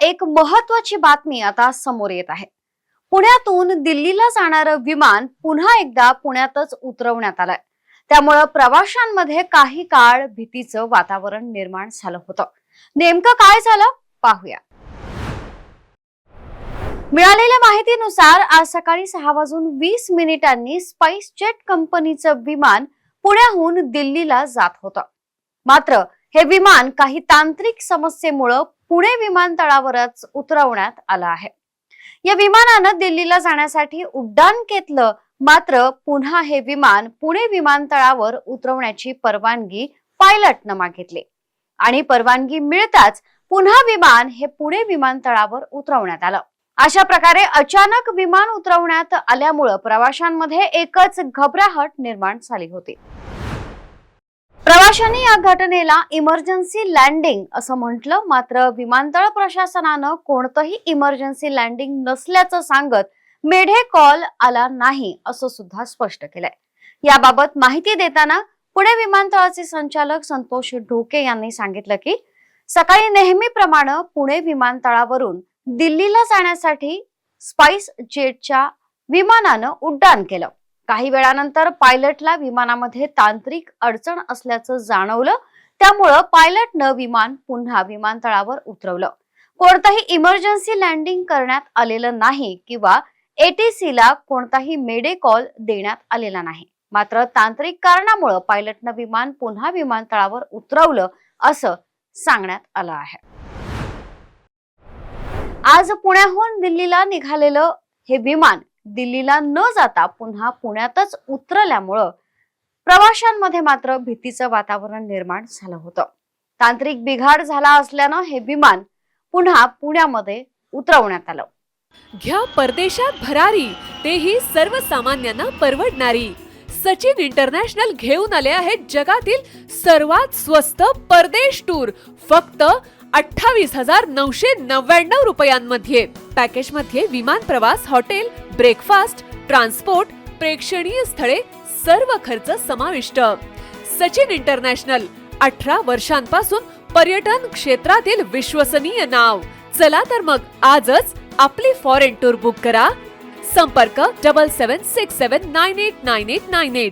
एक महत्वाची बातमी आता समोर येत आहे. पुण्यातून दिल्लीला जाणारं विमान पुन्हा एकदा पुण्यातच उतरवण्यात आलंय. त्यामुळं प्रवाशांमध्ये काही काळ भीतीचं वातावरण निर्माण झालं होतं. नेमकं काय झालं? पाहूया. मिळालेल्या माहितीनुसार आज सकाळी सहा वाजून वीस मिनिटांनी स्पाइस जेट कंपनीचं विमान पुण्याहून दिल्लीला जात होतं. मात्र हे विमान काही तांत्रिक समस्येमुळं पुणे विमानतळावरच उतरवण्यात आलं आहे. या विमानानं दिल्लीला जाण्यासाठी उड्डाण घेतलं मात्र पुन्हा हे विमान पुणे विमानतळावर उतरवण्याची परवानगी पायलटनं मागितली. आणि परवानगी मिळताच पुन्हा विमान हे पुणे विमानतळावर उतरवण्यात आलं. अशा प्रकारे अचानक विमान उतरवण्यात आल्यामुळं प्रवाशांमध्ये एकच घबराहट निर्माण झाली होती. प्रवाशांनी या घटनेला इमर्जन्सी लँडिंग असं म्हटलं. मात्र विमानतळ प्रशासनानं कोणतंही इमर्जन्सी लँडिंग नसल्याचं सांगत मेढे कॉल आला नाही असं सुद्धा स्पष्ट केलंय. याबाबत माहिती देताना पुणे विमानतळाचे संचालक संतोष ढोके यांनी सांगितलं की सकाळी नेहमीप्रमाणे पुणे विमानतळावरून दिल्लीला जाण्यासाठी स्पाइस जेटच्या विमानानं उड्डाण केलं. काही वेळानंतर पायलटला विमानामध्ये तांत्रिक अडचण असल्याचं जाणवलं. त्यामुळं पायलटनं विमान पुन्हा विमानतळावर उतरवलं. कोणताही इमर्जन्सी लँडिंग करण्यात आलेलं नाही किंवा एटीसीला कोणताही मेडे कॉल देण्यात आलेला नाही. मात्र तांत्रिक कारणामुळं पायलटनं विमान पुन्हा विमानतळावर उतरवलं असं सांगण्यात आलं आहे. आज पुण्याहून दिल्लीला निघालेलं हे विमान दिल्लीला न जाता पुन्हा पुण्यातच उतरल्यामुळं प्रवाशांमध्ये मात्र भीतीचं वातावरण निर्माण झालं होतं. तांत्रिक बिघाड झाला असल्यानं हे विमान पुन्हा पुण्यामध्ये उतरवण्यात आलं. घ्या परदेशात भरारी तेही सर्वसामान्यांना परवडणारी. सचिन इंटरनॅशनल घेऊन आले आहेत जगातील सर्वात स्वस्त परदेश टूर. फक्त अठ्ठावीस हजार नऊशे नव्याण्णव रुपयांमध्ये. पॅकेजमध्ये विमान प्रवास हॉटेल ब्रेकफास्ट ट्रान्सपोर्ट प्रेक्षणीय स्थळे सर्व खर्च समाविष्ट. सचिन इंटरनॅशनल अठरा वर्षांपासून पर्यटन क्षेत्रातील विश्वसनीय नाव. चला तर मग आजच आपली फॉरेन टूर बुक करा. संपर्क double seven six seven nine eight nine eight nine eight